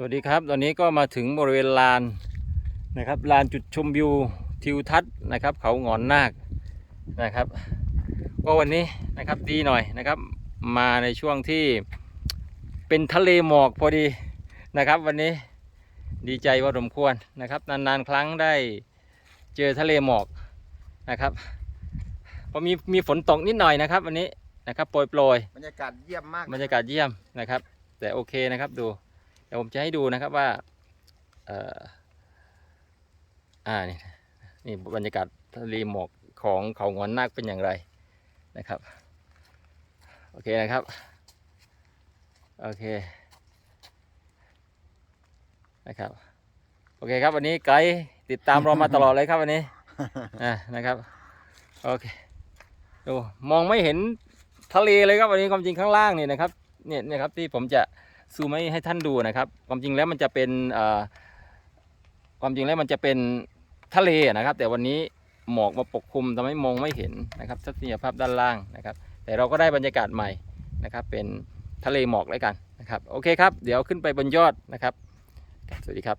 สวัสดีครับ ตอนนี้ก็มาถึงบริเวณลานนะครับลานจุดชมวิวทิวทัศน์นะครับ เขาหงอนนาคนะครับ ก็วันนี้นะครับดีหน่อยนะครับ มาในช่วงที่เป็นทะเลหมอกพอดีนะครับ วันนี้ดีใจว่าสมควรนะครับ นานๆ ครั้งได้เจอทะเลหมอกนะครับพอมีมีฝนตกนิดหน่อยนะครับ วันนี้นะครับโปรยโปรยๆบรรยากาศเยี่ยมมากบรรยากาศเยี่ยมนะครับ แต่โอเคนะครับดู เดี๋ยวผมจะให้ดูนะครับว่าเอ่ออ่านี่นี่บรรยากาศทะเลหมอกของเขางอนนาคเป็นอย่างไรนะครับ โอเคนะครับ โอเคนะครับโอเคครับวันนี้ไกด์ติดตามเรามาตลอดเลยครับวันนี้อ่านะครับโอเคดูมองไม่เห็นทะเลเลยครับวันนี้ความจริงข้างล่างนี่นะครับเนี่ยเนี่ยครับที่ผมจะ ซูมให้ให้ท่านดูนะครับ ความจริงแล้วมันจะเป็นความจริงแล้วมันจะเป็นทะเลนะครับ แต่วันนี้หมอกมาปกคลุมทำให้มองไม่เห็นนะครับทัศนียภาพด้านล่างนะครับ แต่เราก็ได้บรรยากาศใหม่นะครับ เป็นทะเลหมอกแล้วกันนะครับ โอเคครับ เดี๋ยวขึ้นไปบนยอดนะครับ สวัสดีครับ